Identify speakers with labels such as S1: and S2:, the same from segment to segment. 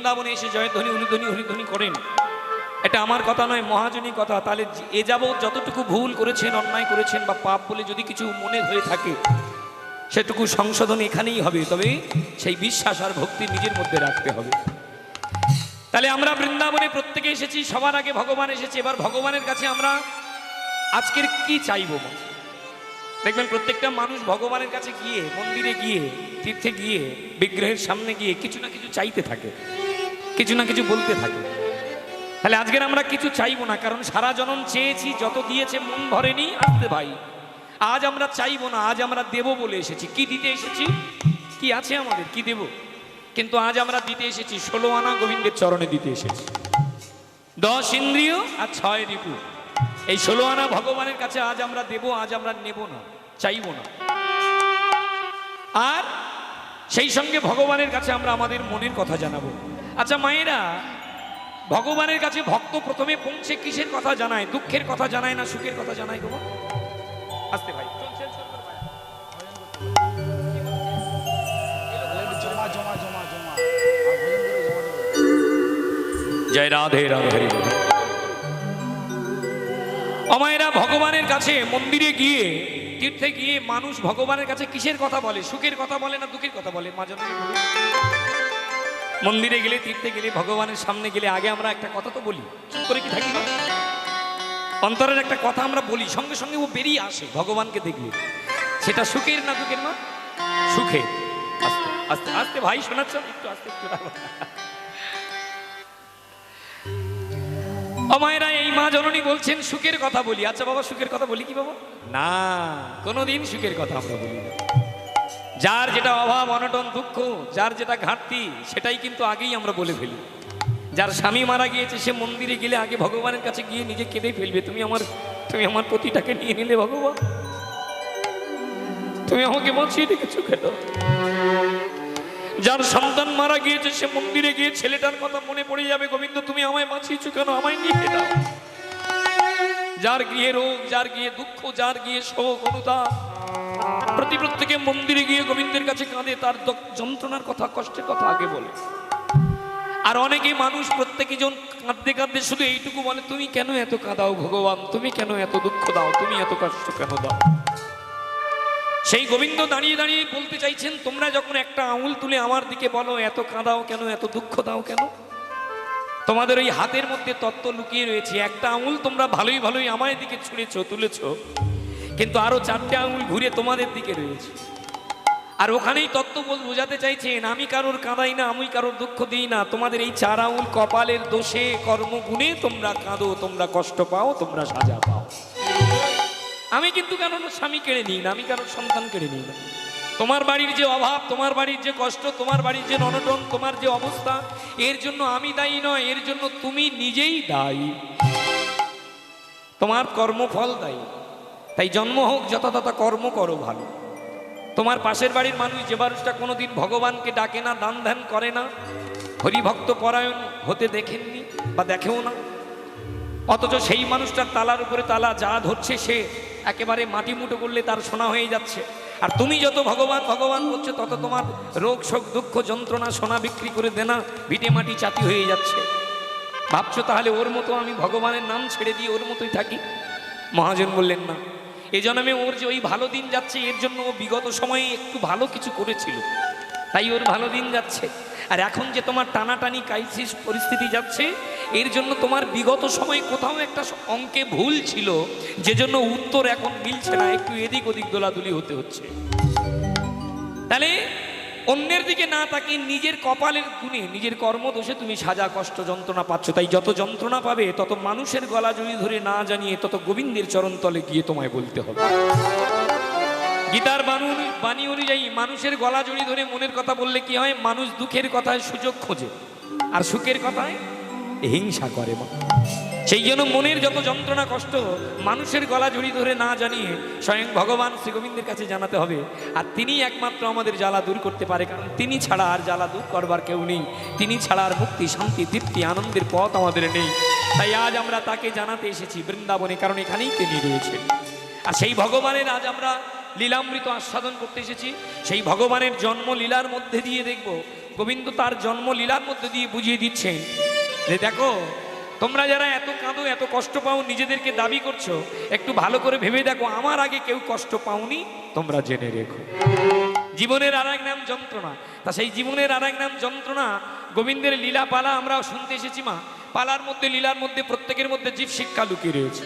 S1: বৃন্দাবনে এসে জয়ধ্বনি অনুধ্বনি হরিধ্বনি করেন। এটা আমার কথা নয় মহাজনী কথা। তাহলে এ যাবৎ যতটুকু ভুল করেছেন, অন্যায় করেছেন বা পাপ বলে যদি কিছু মনে হয়ে থাকে, সেটুকু সংশোধন এখানেই হবে। তবে সেই বিশ্বাস আর ভক্তি নিজের মধ্যে রাখতে হবে। তাহলে আমরা বৃন্দাবনে প্রত্যেকে এসেছি, সবার আগে ভগবান এসেছে। এবার ভগবানের কাছে আমরা আজকের কি চাইব? দেখবেন প্রত্যেকটা মানুষ ভগবানের কাছে গিয়ে, মন্দিরে গিয়ে, তীর্থে গিয়ে, বিগ্রহের সামনে গিয়ে কিছু না কিছু চাইতে থাকে। কিছু না কিছু বলতে থাকে। তাহলে আজকের আমরা কিছু চাইব না, কারণ সারা জনম চেয়েছি, যত দিয়েছে মন ভরেনি, আসতে ভাই। আজ আমরা চাইব না, আজ আমরা দেব বলে এসেছি। কি দিতে এসেছি? কি আছে আমাদের? কি দেব? কিন্তু আজ আমরা দিতে এসেছি, ষোলো আনা গোবিন্দের চরণে দিতে এসেছি। দশ ইন্দ্রিয় আর ছয় রিপু। এই ষোলো আনা ভগবানের কাছে আজ আমরা দেব, আজ আমরা নেব না, চাইব না। আর সেই সঙ্গে ভগবানের কাছে আমরা আমাদের মনের কথা জানাব। আচ্ছা মায়েরা, ভগবানের কাছে ভক্ত প্রথমে পৌঁছে কিসের কথা জানায়? দুঃখের কথা জানায় না সুখের কথা জানায় গো আসতে ভাই জয় রাধে রাধে। অমায়েরা ভগবানের কাছে মন্দিরে গিয়ে, তীর্থে গিয়ে মানুষ ভগবানের কাছে কিসের কথা বলে? সুখের কথা বলে না দুঃখের কথা বলে? মা জননী বলুন। মন্দিরে গেলে, তীর্থে গেলে, ভগবানের সামনে গেলে আগে আমরা একটা কথা তো বলি। চুপ করে কি থাকি? না অন্তরের একটা কথা আমরা বলি, সঙ্গে সঙ্গে ও বেরিয়ে আসে ভগবানকে দেখলে। সেটা সুখের না দুঃখের মা? সুখে। আস্তে আস্তে আস্তে ভাই, শোনাচ্ছ? একটু আস্তে, একটু রাখো। অমায়েরা এই মা জননী বলছেন, সুখের কথা বলি। আচ্ছা বাবা, সুখের কথা বলি কি বাবা? না, কোনোদিন সুখের কথা আমরা বলি না। যার যেটা অভাব, অনটন, দুঃখ, যার যেটা ঘাটতি, সেটাই কিন্তু আগেই আমরা বলে ফেলি। যার স্বামী মারা গিয়েছে, সে মন্দিরে গেলে আগে ভগবানের কাছে গিয়ে নিজে কেঁদে ফেলবে, তুমি আমার তুমি আমার পতিটাকে নিয়ে নিলে ভগবান। তুমি আমাকে বাঁচিয়ে রেখেছো কেন? যার সন্তান মারা গিয়েছে, সে মন্দিরে গিয়ে ছেলেটার কথা মনে পড়ে যাবে, গোবিন্দ, তুমি আমায় বাঁচিয়েছো কেন? আমায় নিয়ে যার গিয়ে রোগ, যার গিয়ে দুঃখ, যার গিয়ে শোক, অনুতাপ প্রতি প্রত্যেকে মন্দিরে গিয়ে গোবিন্দের কাছে কাঁদে, তার যন্ত্রণার কথা, কষ্টের কথা আগে বলে। আর অনেকে মানুষ প্রত্যেকে জন কাঁদতে কাঁদতে শুধু এইটুকু বলে, তুমি কেন এত কাঁদাও ভগবান? তুমি কেন এত দুঃখ দাও? তুমি এত কষ্ট কেন দাও? সেই গোবিন্দ দাঁড়িয়ে দাঁড়িয়ে বলতে চাইছেন, তোমরা যখন একটা আঙুল তুলে আমার দিকে বলো, এত কাঁদাও কেন? এত দুঃখ দাও কেন? তোমাদের ওই হাতের মধ্যে তত্ত্ব লুকিয়ে রয়েছে। একটা আঙুল তোমরা ভালোই ভালোই আমার দিকে ছুঁড়েছ, তুলেছ। কিন্তু আরও চারটে আঙুল ঘুরে তোমাদের দিকে রয়েছে। আর ওখানেই তত্ত্ব বোঝাতে চাইছেন, আমি কারোর কাঁদাই না, আমি কারোর দুঃখ দিই না, তোমাদের এই চার আঙুল কপালের দোষে কর্মগুণে তোমরা কাঁদো, তোমরা কষ্ট পাও, তোমরা সাজা পাও। আমি কিন্তু কারোর স্বামী কেড়ে নিই না, আমি কারোর সন্তান কেড়ে নিই না। তোমার বাড়ির যে অভাব, তোমার বাড়ির যে কষ্ট, তোমার বাড়ির যে অনটন তোমার যে অবস্থা, এর জন্য আমি দায়ী নয়, এর জন্য তুমি নিজেই দায়ী। তোমার কর্মফল দায়ী। তাই জন্ম হোক, যথাযথা কর্ম করো ভালো। তোমার পাশের বাড়ির মানুষ যে মানুষটা কোনোদিন ভগবানকে ডাকে না, দান ধ্যান করে না, হরিভক্ত পরায়ণ হতে দেখেননি বা দেখেও না, অথচ সেই মানুষটার তালার উপরে তালা যা ধরছে সে একেবারে মাটি মুটো করলে তার সোনা হয়ে যাচ্ছে। আর তুমি যত ভগবান ভগবান বলছো তত তোমার রোগ, শোক, দুঃখ, যন্ত্রণা, সোনা বিক্রি করে দেনা ভিটে মাটি চাতি হয়ে যাচ্ছে। ভাবছ তাহলে ওর মতো আমি ভগবানের নাম ছেড়ে দিয়ে ওর মতোই থাকি? মহাজন বললেন, না। এই জন্মে ওর যে ওই ভালো দিন যাচ্ছে, এর জন্য ও বিগত সময়ে একটু ভালো কিছু করেছিল। তাই ওর ভালো দিন যাচ্ছে। আর এখন যে তোমার টানাটানি ক্রাইসিস পরিস্থিতি যাচ্ছে, এর জন্য তোমার বিগত সময়ে কোথাও একটা অঙ্কে ভুল ছিল যে জন্য উত্তর এখন মিলছে না। একটু এদিক ওদিক দোলাদুলি হতে হচ্ছে। তাহলে অন্যের দিকে না তাকে নিজের কপালের গুণে নিজের কর্মদোষে তুমি সাজা, কষ্ট, যন্ত্রণা পাচ্ছ। তাই যত যন্ত্রণা পাবে, তত মানুষের গলা জড়ি ধরে না জানিয়ে তত গোবিন্দের চরণতলে গিয়ে তোমায় বলতে হবে। গীতার বাণী বাণী অনুযায়ী মানুষের গলা জড়ি ধরে মনের কথা বললে কি হয়? মানুষ দুঃখের কথায় সুযোগ খোঁজে। আর সুখের কথায় হিংসা করে মা। সেই জন্য মনের যত যন্ত্রণা, কষ্ট মানুষের গলা জড়ি ধরে না জানিয়ে স্বয়ং ভগবান শ্রী গোবিন্দের কাছে জানাতে হবে। আর তিনি একমাত্র আমাদের জ্বালা দূর করতে পারে, কারণ তিনি ছাড়া আর জ্বালা দূর করবার কেউ নেই। তিনি ছাড়া আর মুক্তি, শান্তি, তৃপ্তি, আনন্দের পথ আমাদের নেই। তাই আজ আমরা তাকে জানাতে এসেছি বৃন্দাবনে, কারণ এখানেই তিনি রয়েছে আর সেই ভগবানের আজ আমরা লীলামৃত আস্বাদন করতে এসেছি। সেই ভগবানের জন্ম লীলার মধ্যে দিয়ে দেখব, গোবিন্দ তার জন্ম লীলার মধ্যে দিয়ে বুঝিয়ে দিচ্ছেন যে দেখো তোমরা যারা এত কাঁদো, এত কষ্ট পাও, নিজেদেরকে দাবি করছ, একটু ভালো করে ভেবে দেখো, আমার আগে কেউ কষ্ট পাওনি, তোমরা জেনে রেখো। জীবনের আর এক নাম যন্ত্রণা। তা সেই জীবনের আর এক নাম যন্ত্রণা, গোবিন্দের লীলা পালা আমরা শুনতে এসেছি, মা। পালার মধ্যে, লীলার মধ্যে, প্রত্যেকের মধ্যে জীব শিক্ষা লুকিয়ে রয়েছে।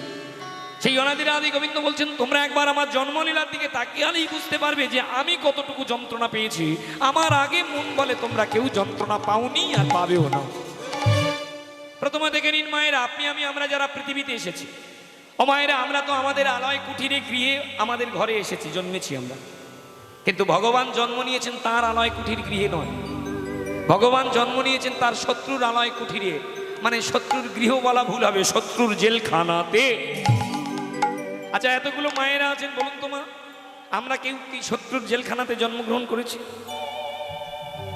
S1: সেই অনাদির আদি গোবিন্দ বলছেন, তোমরা একবার আমার জন্মলীলার দিকে তাকিয়ালেই বুঝতে পারবে যে আমি কতটুকু যন্ত্রণা পেয়েছি। আমার আগে মন বলে তোমরা কেউ যন্ত্রণা পাওনি আর পাবেও না। প্রথমে দেখে নিন মায়েরা, আপনি, আমি, আমরা যারা পৃথিবীতে এসেছি। ও মায়েরা, আমরা তো আমাদের আলয় কুঠিরে গৃহে আমাদের ঘরে এসেছি, জন্মেছি আমরা। কিন্তু ভগবান জন্ম নিয়েছেন তার আলয় কুঠির গৃহে নয়। ভগবান জন্ম নিয়েছেন তার শত্রুর আলয় কুঠিরে। মানে শত্রুর গৃহ বলা ভুল হবে, শত্রুর জেলখানাতে। আচ্ছা এতগুলো মায়েরা আছেন, বলুন তো মা, আমরা কেউ কি শত্রুর জেলখানাতে জন্মগ্রহণ করেছি?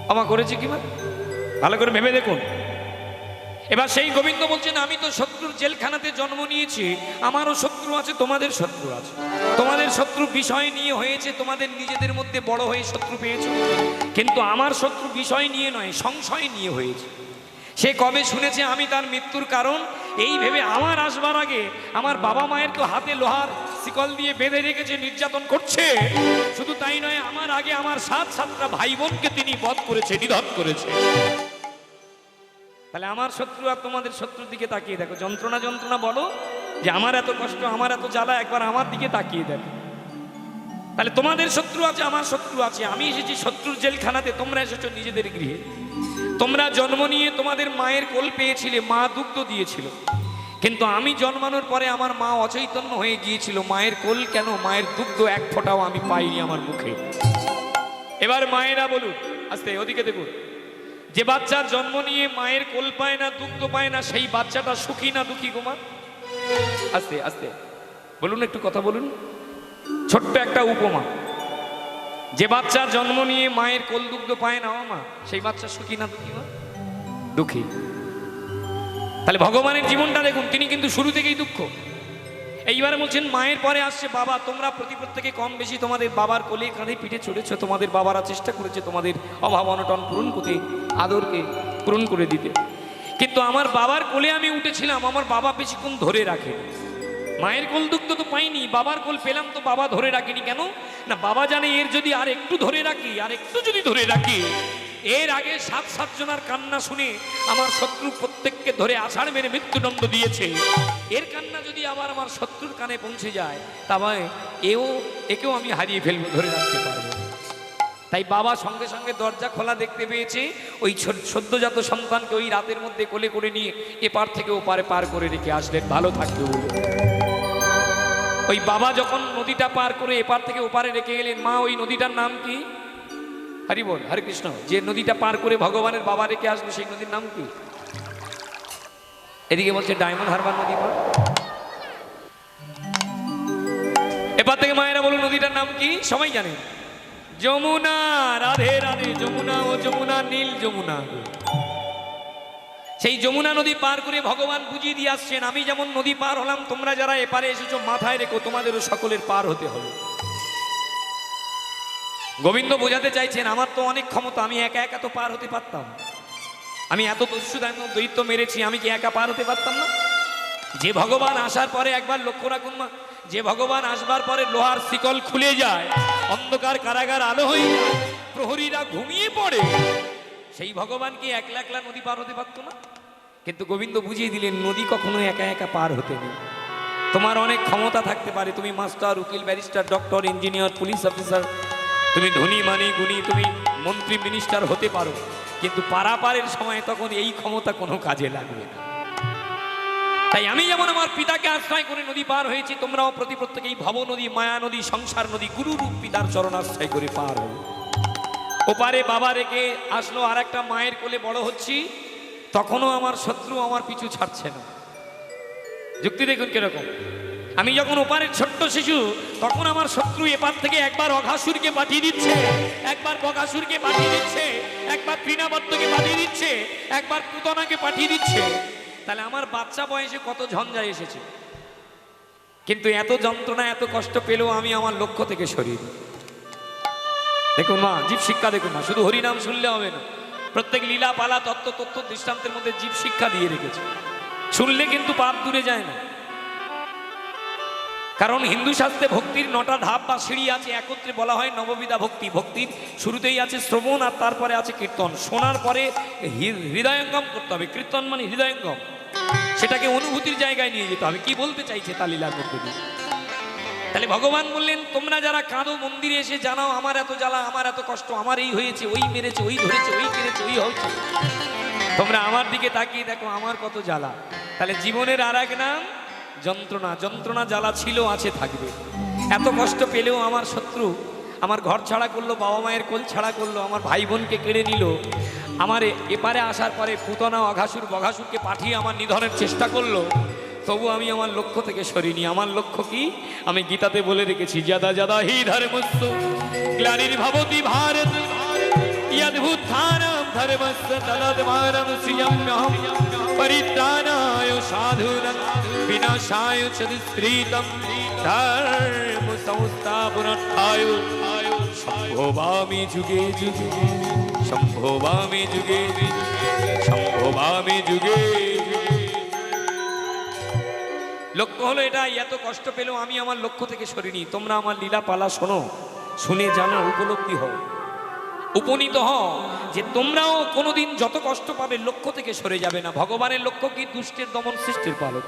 S1: আমা করেছি কি মা? ভালো করে ভেবে দেখুন। এবার সেই গোবিন্দ বলছেন, আমি তো শত্রুর জেলখানাতে জন্ম নিয়েছি। আমারও শত্রু আছে, তোমাদের শত্রু আছে। তোমাদের শত্রু বিষয় নিয়ে হয়েছে, তোমাদের নিজেদের মধ্যে বড় হয়ে শত্রু পেয়েছ। কিন্তু আমার শত্রু বিষয় নিয়ে নয়, সংশয় নিয়ে হয়েছে। সে কবে শুনেছে আমি তার মৃত্যুর কারণ? এই ভেবে আমার আসবার আগে আমার বাবা মায়ের তো হাতে লোহার শিকল দিয়ে বেঁধে রেখেছে, নির্যাতন করছে। শুধু তাই নয়, আমার আগে আমার সাত সাতটা ভাই বোনকে তিনি বধ করেছে, নিধন করেছে। তাহলে আমার শত্রু আর তোমাদের শত্রুর দিকে তাকিয়ে দেখো। যন্ত্রণা যন্ত্রণা বলো যে আমার এত কষ্ট, আমার এত জ্বালা, একবার আমার দিকে তাকিয়ে দেখো। তাহলে তোমাদের শত্রু আছে, আমার শত্রু আছে। আমি এসেছি শত্রুর জেলখানাতে, তোমরা এসেছ নিজেদের গৃহে। তোমরা জন্ম নিয়ে তোমাদের মায়ের কোল পেয়েছিলে, মা দুগ্ধ দিয়েছিল। কিন্তু আমি জন্মানোর পরে আমার মা অচৈতন্য হয়ে গিয়েছিল। মায়ের কোল কেন? মায়ের দুগ্ধ এক ফোঁটাও আমি পাইনি আমার মুখে। এবার মায়েরা বলুন, আস্তে ওদিকে দেখুন। যে বাচ্চার জন্ম নিয়ে মায়ের কোল পায় না, দুগ্ধ পায় না, সেই বাচ্চাটা সুখী না দুঃখী গোমা আস্তে আস্তে। বলুন, একটু কথা বলুন। ছোট্ট একটা উপমা। যে বাচ্চার জন্ম নিয়ে মায়ের কোল দুগ্ধ পায় না মা, সেই বাচ্চা সুখী না দুঃখী মা? দুঃখী। তাহলে ভগবানের জীবনটা দেখুন, তিনি কিন্তু শুরু থেকেই দুঃখ। এইবারে বলছেন, মায়ের পরে আসছে বাবা, তোমরা প্রতি প্রত্যেকে কম বেশি তোমাদের বাবার কোলে কাঁধে পিঠে চড়েছ, তোমাদের বাবারা চেষ্টা করেছে তোমাদের অভাব অনটন পূরণ করতে, আদরকে পূরণ করে দিতে। কিন্তু আমার বাবার কোলে আমি উঠেছিলাম, আমার বাবা বেশিক্ষণ ধরে রাখে মায়ের কোল দুগ্ধ তো পাইনি, বাবার কোল পেলাম তো বাবা ধরে রাখিনি। কেন? না, বাবা জানে এর যদি আর একটু ধরে রাখি, আর একটু যদি ধরে রাখি, এর আগে সাত সাতজনার কান্না শুনে আমার শত্রু প্রত্যেককে ধরে আষাঢ় মেরে মৃত্যুদণ্ড দিয়েছে। এর কান্না যদি আবার আমার শত্রুর কানে পৌঁছে যায় তবে এও, একেও আমি হারিয়ে ফেলব, ধরে রাখতে পারব। তাই বাবা সঙ্গে সঙ্গে দরজা খোলা দেখতে পেয়েছে। ওই সদ্যজাত সন্তানকে ওই রাতের মধ্যে কোলে করে নিয়ে এপার থেকে ওপারে পার করে রেখে আসলেন। ভালো থাকবে বলে। ওই বাবা যখন নদীটা পার করে এপার থেকে ওপারে রেখে গেলেন, মা, ওই নদীটার নাম কি? হরি বল হরে কৃষ্ণ। যে নদীটা পার করে ভগবানের বাবা রেখে আসবে, সেই নদীর নাম কি? এদিকে বলছে, ডায়মন্ড হারবার নদী মা এপার থেকে মায়েরা বলুন, নদীটার নাম কি? সবাই জানে। যমুনা, রাধে রাধে, যমুনা ও যমুনা, নীল যমুনা। সেই যমুনা নদী পার করে ভগবান বুঝিয়ে দিয়ে আসছেন, আমি যেমন নদী পার হলাম, তোমরা যারা এপারে এসেছ, মাথায় রেখো, তোমাদেরও সকলের পার হতে হবে। গোবিন্দ বোঝাতে চাইছেন, আমার তো অনেক ক্ষমতা, আমি একা একা তো পার হতে পারতাম। আমি এত দস্যু দৈত্য মেরেছি, আমি কি একা পার হতে পারতাম না? যে ভগবান আসার পরে একবার লক্ষ্য রাখুন মা, যে ভগবান আসবার পরে লোহার শিকল খুলে যায়, অন্ধকার কারাগার আলো হয়ে প্রহরীরা ঘুমিয়ে পড়ে। সেই ভগবান কি একলা একলা নদী পার হতে পারতো না? কিন্তু গোবিন্দ বুঝিয়ে দিলেন, নদী কখনো একা একা পার হতে নেই। তোমার অনেক ক্ষমতা থাকতে পারে, তুমি মাস্টার, উকিল, barrister, doctor, engineer, police officer, তুমি ধনী, মানি, গুণী, তুমি মন্ত্রী, মিনিস্টার হতে পারো। কিন্তু পারাপারের সময় তখন এই ক্ষমতা কোনো কাজে লাগবে না। তাই আমি যেমন আমার পিতাকে আশ্রয় করে নদী পার হয়েছি, তোমরাও প্রতি প্রত্যেকেই ভব নদী, মায়া নদী, সংসার নদী, গুরুরূপ পিতার চরণ আশ্রয় করে পার হবে ওপারে বাবা রেখে আসলো আর একটা মায়ের কোলে বড় হচ্ছি, তখনও আমার শত্রু আমার পিছু ছাড়ছে না। যুক্তি দেখুন কীরকম। আমি যখন ওপারের ছোট্ট শিশু, তখন আমার শত্রু এপার থেকে একবার অঘাসুরকে পাঠিয়ে দিচ্ছে, একবার বকাসুরকে পাঠিয়ে দিচ্ছে। একবার তৃণাবদ্ধকে পাঠিয়ে দিচ্ছে, একবার পুতনাকে পাঠিয়ে দিচ্ছে। তাহলে আমার বাচ্চা বয়সে কত ঝঞ্ঝা এসেছে? কিন্তু এত যন্ত্রণা, এত কষ্ট পেলেও আমি আমার লক্ষ্য থেকে দিই। দেখুন মা, জীব শিক্ষা দেখুন না শুধু হরিনাম শুনলে হবে না। প্রত্যেক লীলা, পালা, তত্ত্ব, তথ্য, দৃষ্টান্তের মধ্যে জীব শিক্ষা দিয়ে রেখেছে। শুনলে কিন্তু পাপ দূরে যায় না। কারণ হিন্দু শাস্ত্রে ভক্তির নটা ধাপ বা সিঁড়ি আছে, একত্রে বলা হয় নববিধা ভক্তি। ভক্তির শুরুতেই আছে শ্রবণ আর তারপরে আছে কীর্তন। শোনার পরে হৃদয়ঙ্গম করতে হবে। কীর্তন মানে হৃদয়ঙ্গম। সেটাকে অনুভূতির জায়গায় নিয়ে যেতে হবে। কি বলতে চাইছে তালিলার মধ্যে দিয়ে? তাহলে ভগবান বললেন, তোমরা যারা কাঁদো, মন্দিরে এসে জানাও, আমার এত জ্বালা, আমার এত কষ্ট, আমার এই হয়েছে, ওই মেরেছে, ওই ধরেছে, ওই কেড়েছে, ওই হয়েছে। তোমরা আমার দিকে তাকিয়ে দেখো, আমার কত জ্বালা। তাহলে জীবনের আর এক নাম যন্ত্রণা যন্ত্রণা জ্বালা ছিল, আছে, থাকবে। এত কষ্ট পেলেও আমার শত্রু আমার ঘর ছাড়া করল, বাবা মায়ের কোল ছাড়া করল, আমার ভাই বোনকে কেড়ে নিল। আমার এপারে আসার পরে পুতনা অঘাসুর বঘাসুরকে পাঠিয়ে আমার নিধনের চেষ্টা করল। তবু আমি আমার লক্ষ্য থেকে সরিনি। আমার লক্ষ্য কি? আমি গীতাতে বলে রেখেছি, জাদা জাদা, হি ধর্মস্য গ্লানির ভবতি ভারত ইয়দ্ভুত্থানম ধর্মস্য তদদ্ভারম শ্রিয়ম্যহম परित्राणाय साधूनां विनाशाय च दुष्कृतं धर्म संस्थापनार्थाय सम्भवामि जुगे जुगे सम्भवामि जुगे जुगे সম্ভবামি যুগে লক্ষ্য হলো এটা এত কষ্ট পেলেও আমি আমার লক্ষ্য থেকে সরিনি তোমরা আমার লীলা পালা শোনো শুনে জানো উপলব্ধি হও উপনীত হও যে তোমরাও কোনোদিন যত কষ্ট পাবে লক্ষ্য থেকে সরে যাবে না। ভগবানের লক্ষ্য কি? দুষ্টের দমন সৃষ্টির পালক